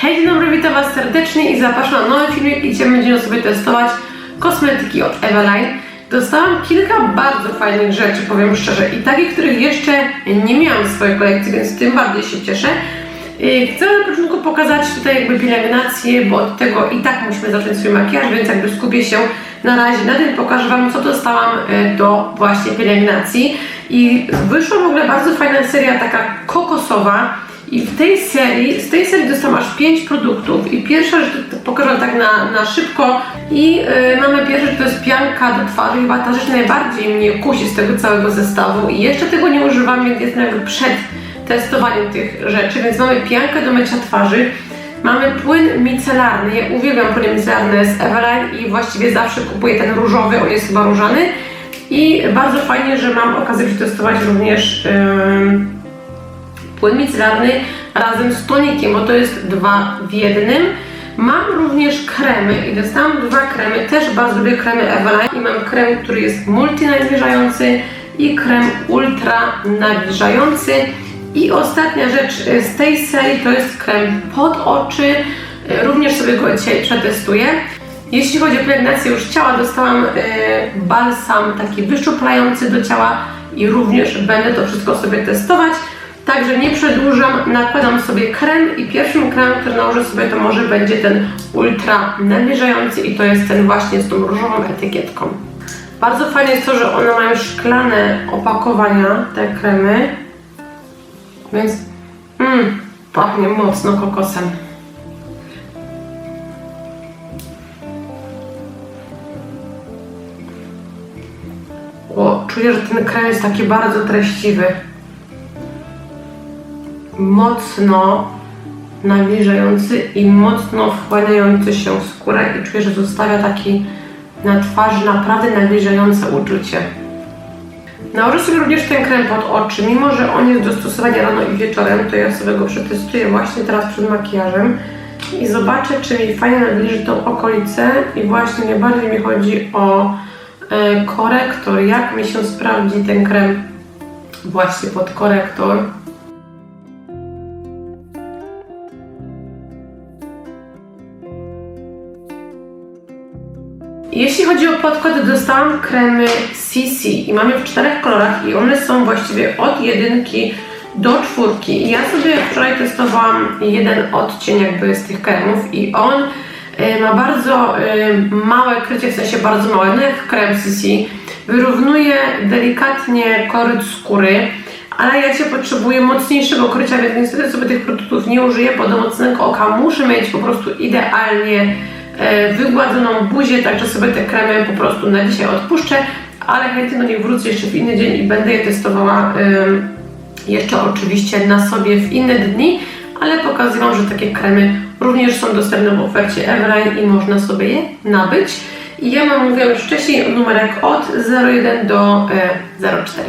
Hej, dzień dobry, witam Was serdecznie i zapraszam na nowy filmik, gdzie będziemy sobie testować kosmetyki od Eveline. Dostałam kilka bardzo fajnych rzeczy, powiem szczerze, i takich, których jeszcze nie miałam w swojej kolekcji, więc tym bardziej się cieszę. Yy, Chcę na początku pokazać tutaj jakby pielęgnację, bo od tego i tak musimy zacząć swój makijaż, więc jakby skupię się na razie na tym, pokażę Wam, co dostałam yy, do właśnie pielęgnacji. I wyszła w ogóle bardzo fajna seria, taka kokosowa. I w tej serii, z tej serii dostałam aż 5 produktów. I pierwsza rzecz, pokażę tak na, na szybko. I yy, mamy pierwszą rzecz, to jest pianka do twarzy, chyba ta rzecz najbardziej mnie kusi z tego całego zestawu. I jeszcze tego nie używam, więc jestem jakby przed testowaniem tych rzeczy, więc mamy piankę do mycia twarzy, mamy płyn micelarny, ja uwielbiam płyny micelarne z Eveline i właściwie zawsze kupuję ten różowy, on jest chyba różany. I bardzo fajnie, że mam okazję przetestować również yy, płyn micelarny razem z tonikiem, bo to jest dwa w jednym. Mam również kremy i dostałam dwa kremy, też bardzo lubię kremy Eveline i mam krem, który jest multi nawilżający i krem ultra nawilżający. I ostatnia rzecz z tej serii to jest krem pod oczy, również sobie go dzisiaj przetestuję. Jeśli chodzi o pielęgnację już ciała, dostałam e, balsam taki wyszczuplający do ciała i również będę to wszystko sobie testować. Także nie przedłużam, nakładam sobie krem i pierwszym kremem, który nałożę sobie to może będzie ten ultra nawilżający i to jest ten właśnie z tą różową etykietką. Bardzo fajne jest to, że one mają szklane opakowania, te kremy, więc mm, pachnie mocno kokosem. O, czuję, że ten krem jest taki bardzo treściwy mocno nawilżający i mocno wchłaniający się w skórę i czuję, że zostawia taki na twarzy naprawdę nawilżające uczucie. Nałożę sobie również ten krem pod oczy, mimo że on jest do stosowania rano i wieczorem, to ja sobie go przetestuję właśnie teraz przed makijażem i zobaczę, czy mi fajnie nawilży tą okolicę i właśnie najbardziej mi chodzi o e, korektor, jak mi się sprawdzi ten krem właśnie pod korektor. Jeśli chodzi o podkłady, dostałam kremy CC i mamy w czterech kolorach i one są właściwie od jedynki do czwórki. Ja sobie wczoraj testowałam jeden odcień jakby z tych kremów i on y, ma bardzo y, małe krycie, w sensie bardzo małe, no jak krem CC. Wyrównuje delikatnie koryt skóry, ale ja Cię potrzebuję mocniejszego krycia, więc niestety sobie tych produktów nie użyję, bo do mocnego oka muszę mieć po prostu idealnie wygładzoną buzię, także sobie te kremy po prostu na dzisiaj odpuszczę, ale chętnie do nich wrócę jeszcze w inny dzień i będę je testowała jeszcze oczywiście na sobie w inne dni, ale pokazywałam, że takie kremy również są dostępne w ofercie Everline i można sobie je nabyć. I ja mam, mówiłam już wcześniej, numerek od 01 do e, 04.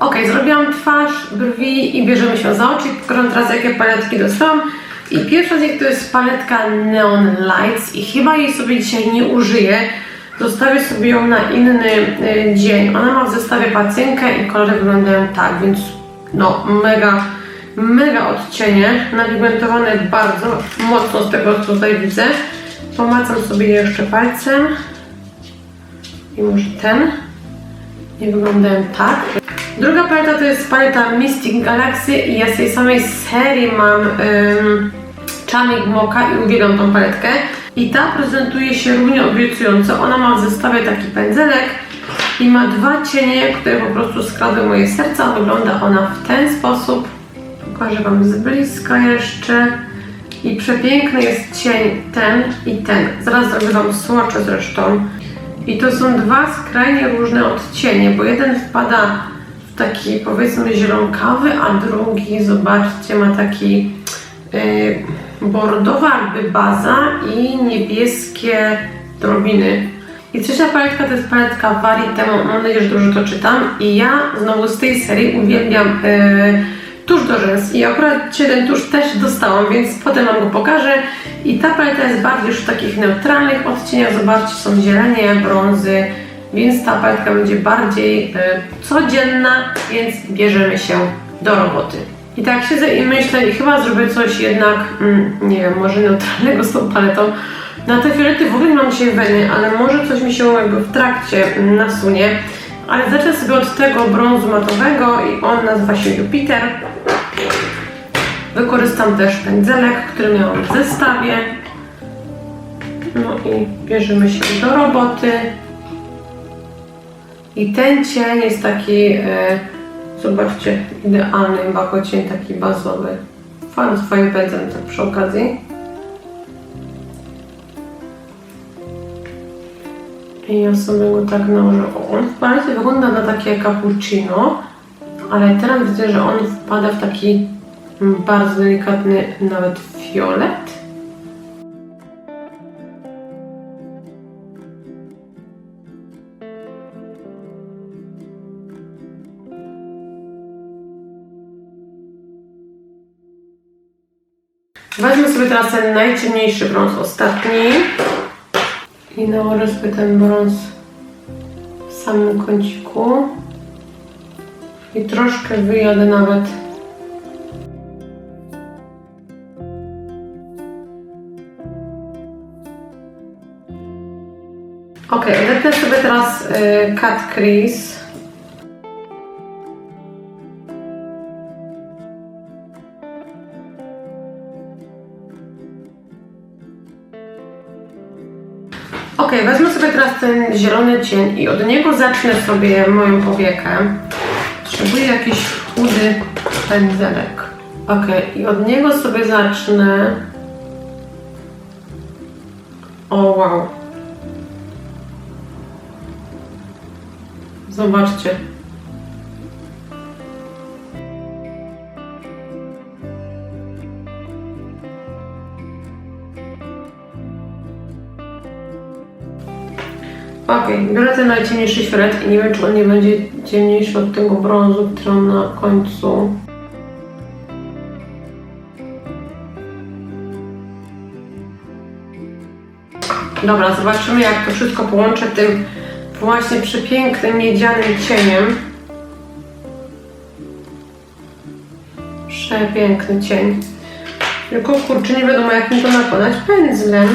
Ok, zrobiłam twarz, brwi i bierzemy się za oczy. Pokażę teraz, jakie paletki dostałam. I pierwsza z nich to jest paletka Neon Lights i chyba jej sobie dzisiaj nie użyję. Zostawię sobie ją na inny y, dzień. Ona ma w zestawie pacynkę i kolory wyglądają tak, więc no mega, mega odcienie. Napigmentowane bardzo mocno z tego, co tutaj widzę. Pomacam sobie je jeszcze palcem. I może ten. I wyglądają tak. Druga paleta to jest paleta Mystic Galaxy i ja z tej samej serii mam ym, Chamig Mocha i uwielbiam tą paletkę. I ta prezentuje się równie obiecująco. Ona ma w zestawie taki pędzelek i ma dwa cienie, które po prostu skradły moje serca. Wygląda ona w ten sposób. Pokażę Wam z bliska jeszcze. I przepiękny jest cień ten i ten. Zaraz zrobię Wam słocze zresztą. I to są dwa skrajnie różne odcienie, bo jeden wpada taki powiedzmy zielonkawy, a drugi, zobaczcie, ma taki yy, bordowa jakby baza i niebieskie drobiny. I trzecia paletka to jest paletka Varitemo, mam nadzieję, że dobrze to czytam. I ja znowu z tej serii uwielbiam yy, tusz do rzęs i akurat ten tusz też dostałam, więc potem Wam go pokażę. I ta paleta jest bardziej już w takich neutralnych odcieniach, zobaczcie, są zielenie, brązy, więc ta paletka będzie bardziej y, codzienna, więc bierzemy się do roboty. I tak siedzę i myślę, i chyba zrobię coś jednak, mm, nie wiem, może neutralnego z tą paletą. Na te fiolety w ogóle mam dzisiaj weny, ale może coś mi się jakby w trakcie nasunie. Ale zacznę sobie od tego brązu matowego i on nazywa się Jupiter. Wykorzystam też pędzelek, który miałam w zestawie. No i bierzemy się do roboty. I ten cień jest taki, e, zobaczcie, idealny bako cień taki bazowy. Fajny swoim pędzlem tak przy okazji. I ja sobie go tak nałożę. On w wygląda na takie cappuccino, ale teraz widzę, że on wpada w taki mm, bardzo delikatny nawet fiolet. Weźmy sobie teraz ten najciemniejszy brąz, ostatni. I nałożę sobie ten brąz w samym kąciku. I troszkę wyjadę nawet. Ok, odetnę sobie teraz y, cut crease. Ok, wezmę sobie teraz ten zielony cień i od niego zacznę sobie moją powiekę. Potrzebuję jakiś chudy pędzelek. Ok, i od niego sobie zacznę. O wow. Zobaczcie. Ten najciemniejszy fiolet i nie wiem, czy on nie będzie ciemniejszy od tego brązu, który mam na końcu. Dobra, zobaczymy jak to wszystko połączę tym właśnie przepięknym miedzianym cieniem. Przepiękny cień. Tylko kurczę, nie wiadomo jak mi to nakładać pędzlem.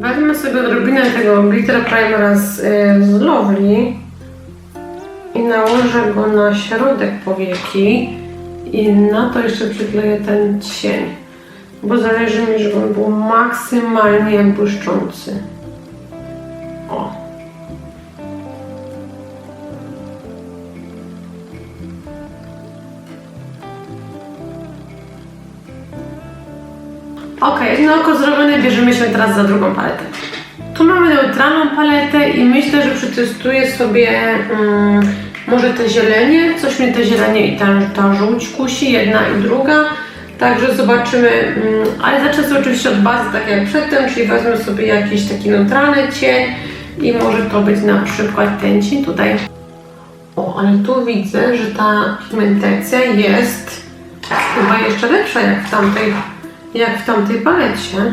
Weźmy sobie odrobinę tego glitter primera z, z Lovely i nałożę go na środek powieki i na to jeszcze przykleję ten cień, bo zależy mi, żeby on był maksymalnie błyszczący. O. Ok, jedno oko zrobione, bierzemy się teraz za drugą paletę. Tu mamy neutralną paletę i myślę, że przetestuję sobie mm, może te zielenie, coś mnie te zielenie i ta, ta żółć kusi, jedna i druga. Także zobaczymy, mm, ale zacznę sobie oczywiście od bazy, tak jak przedtem, czyli wezmę sobie jakiś taki neutralny cień i może to być na przykład ten cień tutaj. O, ale tu widzę, że ta pigmentacja jest chyba jeszcze lepsza jak w tamtej jak w tamtej palecie.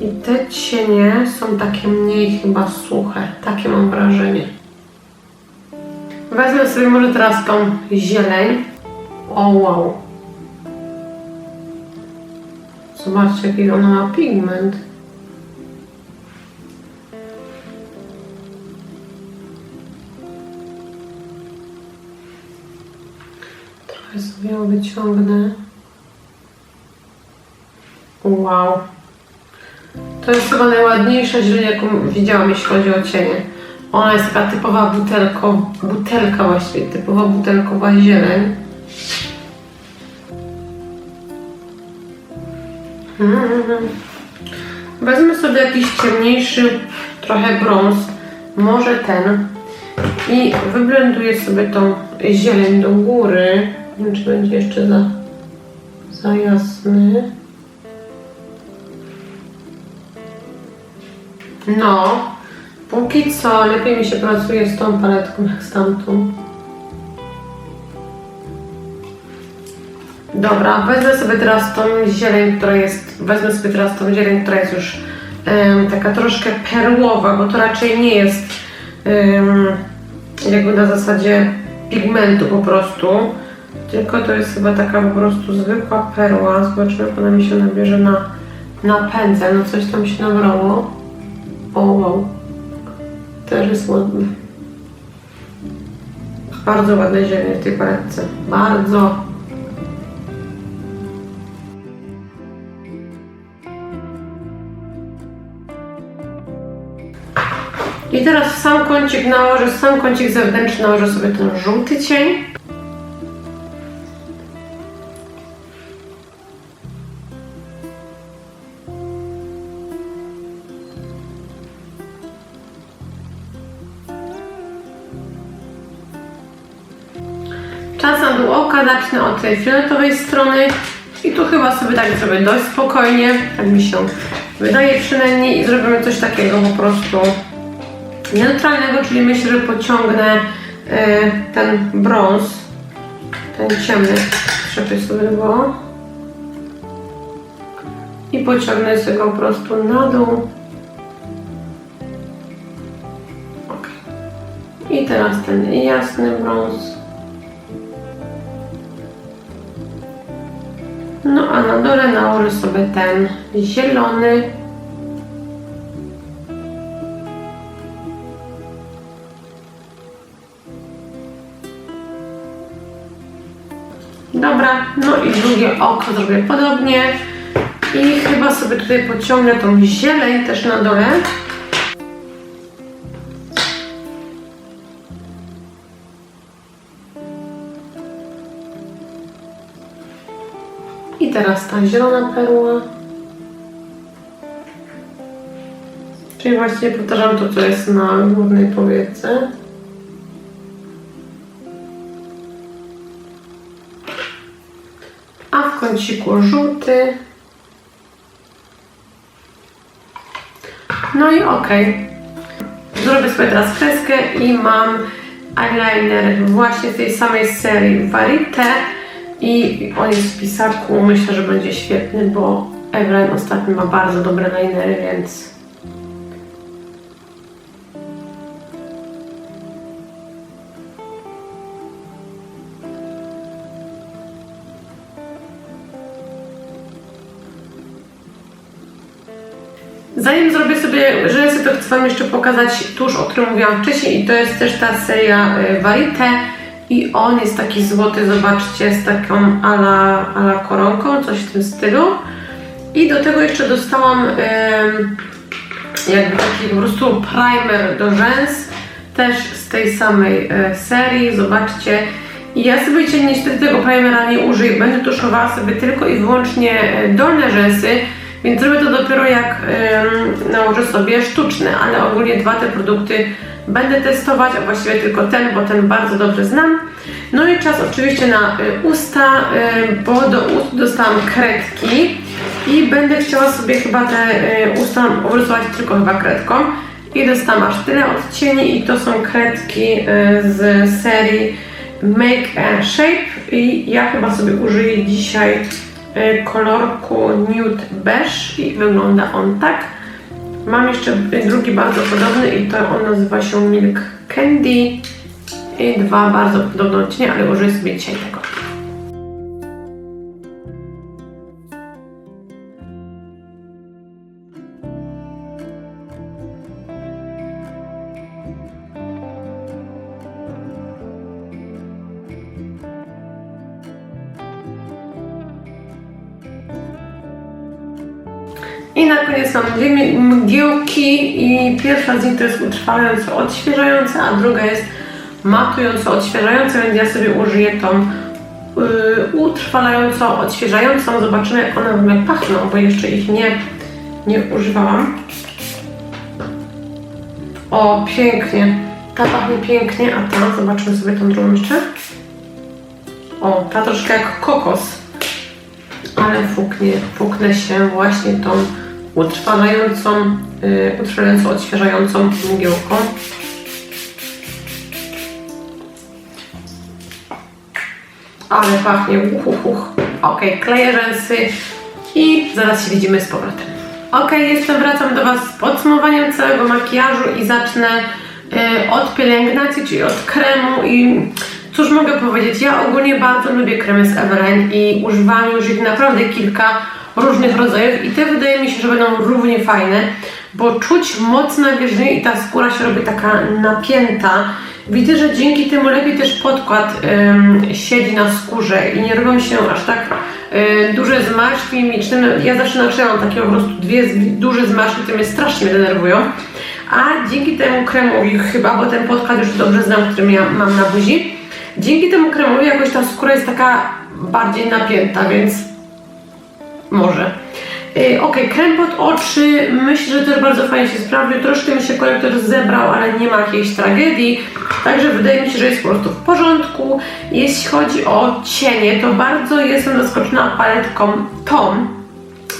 I te cienie są takie mniej chyba suche. Takie mam wrażenie. Wezmę sobie może teraz tą zieleń. O wow. Zobaczcie jaki ona ma pigment. Wyciągnę. Wow. To jest chyba najładniejsza zieleń, jaką widziałam, jeśli chodzi o cienie. Ona jest taka typowa butelko, butelka właściwie, typowa butelkowa zieleń. Mhm. Wezmę sobie jakiś ciemniejszy trochę brąz, może ten i wyblenduję sobie tą zieleń do góry. Nie wiem, czy będzie jeszcze za, za jasny. No, póki co lepiej mi się pracuje z tą paletką jak z tamtą. Dobra, wezmę sobie teraz tą zieleń, która jest, wezmę sobie teraz tą zieleń, która jest już em, taka troszkę perłowa, bo to raczej nie jest em, jakby na zasadzie pigmentu po prostu. Tylko to jest chyba taka po prostu zwykła perła. Zobaczymy, jak ona mi się nabierze na, na pędzel. No coś tam się nabrało. O wow. Też jest ładny. Bardzo ładne ziemie w tej paletce. Bardzo. I teraz w sam kącik nałożę, w sam kącik zewnętrzny nałożę sobie ten żółty cień. Tej fioletowej strony i tu chyba sobie tak zrobię dość spokojnie, tak mi się wydaje przynajmniej i zrobimy coś takiego po prostu neutralnego, czyli myślę, że pociągnę y, ten brąz, ten ciemny przepis sobie było i pociągnę sobie go po prostu na dół. Ok. I teraz ten jasny brąz. No a na dole nałożę sobie ten zielony. Dobra, no i drugie oko zrobię podobnie. I chyba sobie tutaj pociągnę tą zieleń też na dole. Teraz ta zielona perła. Czyli właściwie powtarzam to, co jest na górnej powiece. A w kąciku żółty. No i ok. Zrobię sobie teraz kreskę i mam eyeliner właśnie z tej samej serii Varite i on jest w pisaku. Myślę, że będzie świetny, bo Evelyn ostatnio ma bardzo dobre linery, więc Zanim zrobię sobie rzęsy, to chcę Wam jeszcze pokazać tusz, o którym mówiłam wcześniej i to jest też ta seria y, Varite i on jest taki złoty, zobaczcie, z taką ala, ala koronką, coś w tym stylu. I do tego jeszcze dostałam ym, jakby taki po prostu primer do rzęs, też z tej samej y, serii, zobaczcie. I ja sobie dzisiaj niestety tego primera nie użyję, będę tuszowała sobie tylko i wyłącznie y, dolne rzęsy, więc zrobię to dopiero jak ym, nałożę sobie sztuczne, ale ogólnie dwa te produkty będę testować, a właściwie tylko ten, bo ten bardzo dobrze znam. No i czas oczywiście na y, usta, y, bo do ust dostałam kredki i będę chciała sobie chyba te y, usta obrysować tylko chyba kredką. I dostałam aż tyle odcieni i to są kredki z serii Make a Shape i ja chyba sobie użyję dzisiaj kolorku Nude Beige i wygląda on tak. Mam jeszcze drugi bardzo podobny i to on nazywa się Milk Candy i dwa bardzo podobne odcienie, ale użyję sobie dzisiaj tego. I na koniec mam dwie mgiełki i pierwsza z nich to jest utrwalająco odświeżająca, a druga jest matująco odświeżająca, więc ja sobie użyję tą yy, utrwalająco odświeżającą. Zobaczymy jak one w ogóle pachną, bo jeszcze ich nie, nie używałam. O, pięknie. Ta pachnie pięknie, a ta, zobaczymy sobie tą drugą jeszcze. O, ta troszkę jak kokos ale fuknie, fuknę się właśnie tą utrwalającą, yy, utrwalająco odświeżającą mgiełką. Ale pachnie, uch, uch, uch. Ok, kleję rzęsy i zaraz się widzimy z powrotem. Ok, jestem, wracam do Was z podsumowaniem całego makijażu i zacznę y, od pielęgnacji, czyli od kremu i cóż mogę powiedzieć, ja ogólnie bardzo lubię kremy z Everline i używam już ich naprawdę kilka różnych rodzajów i te wydaje mi się, że będą równie fajne, bo czuć moc nawierzchni i ta skóra się robi taka napięta. Widzę, że dzięki temu lepiej też podkład ym, siedzi na skórze i nie robią się aż tak y, duże zmarszczki mimiczne. No, Ja zawsze naczęłam takie po prostu dwie duże zmarszczki, które mnie strasznie denerwują. A dzięki temu kremowi chyba, bo ten podkład już dobrze znam, który ja mam na buzi, dzięki temu kremowi jakoś ta skóra jest taka bardziej napięta, więc może. Yy, ok, krem pod oczy, myślę, że też bardzo fajnie się sprawdził. Troszkę mi się korektor zebrał, ale nie ma jakiejś tragedii. Także wydaje mi się, że jest po prostu w porządku. Jeśli chodzi o cienie, to bardzo jestem zaskoczona paletką tą,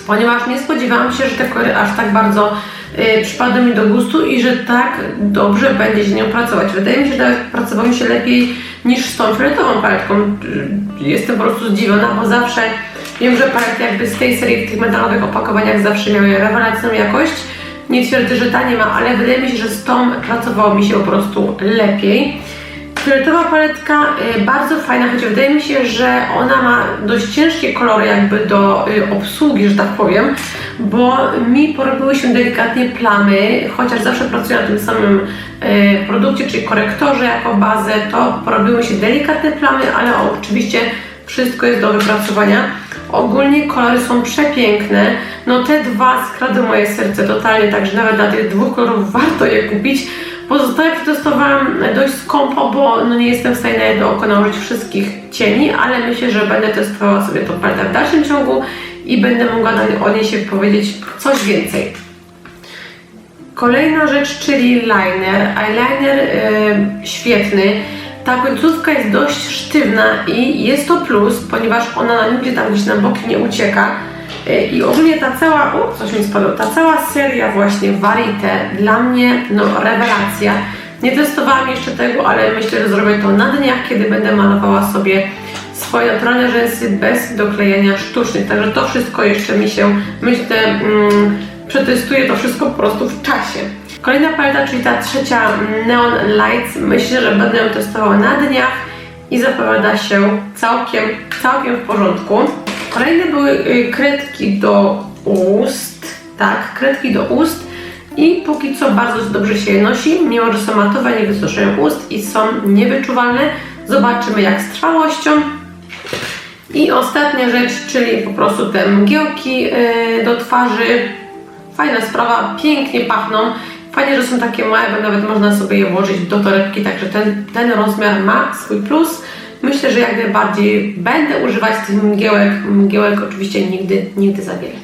ponieważ nie spodziewałam się, że te kolory aż tak bardzo y, przypadły mi do gustu i że tak dobrze będzie się nią pracować. Wydaje mi się, że pracowało mi się lepiej niż z tą fioletową paletką. Jestem po prostu zdziwiona, bo zawsze wiem, że palety jakby z tej serii w tych metalowych opakowaniach zawsze miały rewelacyjną jakość. Nie twierdzę, że ta nie ma, ale wydaje mi się, że z tą pracowało mi się po prostu lepiej. Fioletowa paletka y, bardzo fajna, choć wydaje mi się, że ona ma dość ciężkie kolory jakby do y, obsługi, że tak powiem, bo mi porobiły się delikatnie plamy, chociaż zawsze pracuję na tym samym y, produkcie, czyli korektorze jako bazę, to porobiły się delikatne plamy, ale oczywiście wszystko jest do wypracowania. Ogólnie kolory są przepiękne. No te dwa skradły moje serce totalnie, także nawet dla tych dwóch kolorów warto je kupić. Pozostałe przetestowałam dość skąpo, bo no nie jestem w stanie na jedno oko nałożyć wszystkich cieni, ale myślę, że będę testowała sobie tą paletę w dalszym ciągu i będę mogła o niej się powiedzieć coś więcej. Kolejna rzecz, czyli liner. Eyeliner e, świetny. Ta końcówka jest dość sztywna i jest to plus, ponieważ ona na nigdzie tam gdzieś na boki nie ucieka. E, I ogólnie ta cała, o, coś mi spadło, ta cała seria właśnie Varite dla mnie, no rewelacja. Nie testowałam jeszcze tego, ale myślę, że zrobię to na dniach, kiedy będę malowała sobie swoje naturalne rzęsy bez doklejenia sztucznych. Także to wszystko jeszcze mi się, myślę, mm, przetestuję to wszystko po prostu w czasie. Kolejna paleta, czyli ta trzecia mm, Neon Lights, myślę, że będę ją testowała na dniach i zapowiada się całkiem, całkiem w porządku. Kolejne były y, kredki do ust, tak, kredki do ust i póki co bardzo dobrze się je nosi, mimo że są matowe, nie wysuszają ust i są niewyczuwalne. Zobaczymy jak z trwałością. I ostatnia rzecz, czyli po prostu te mgiełki yy, do twarzy. Fajna sprawa, pięknie pachną. Fajnie, że są takie małe, bo nawet można sobie je włożyć do torebki, także ten, ten rozmiar ma swój plus. Myślę, że jak najbardziej będę używać tych mgiełek. Mgiełek oczywiście nigdy, nigdy za wiele.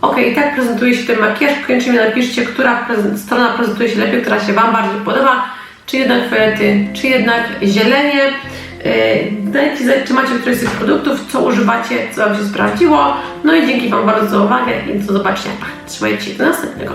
Ok, i tak prezentuje się ten makijaż. Koniecznie mi napiszcie, która strona prezentuje się lepiej, która się Wam bardziej podoba. Czy jednak fiolety, czy jednak zielenie. Yy, Dajcie znać, czy macie któryś z tych produktów, co używacie, co Wam się sprawdziło. No i dzięki Wam bardzo za uwagę i do zobaczenia. Trzymajcie się do następnego.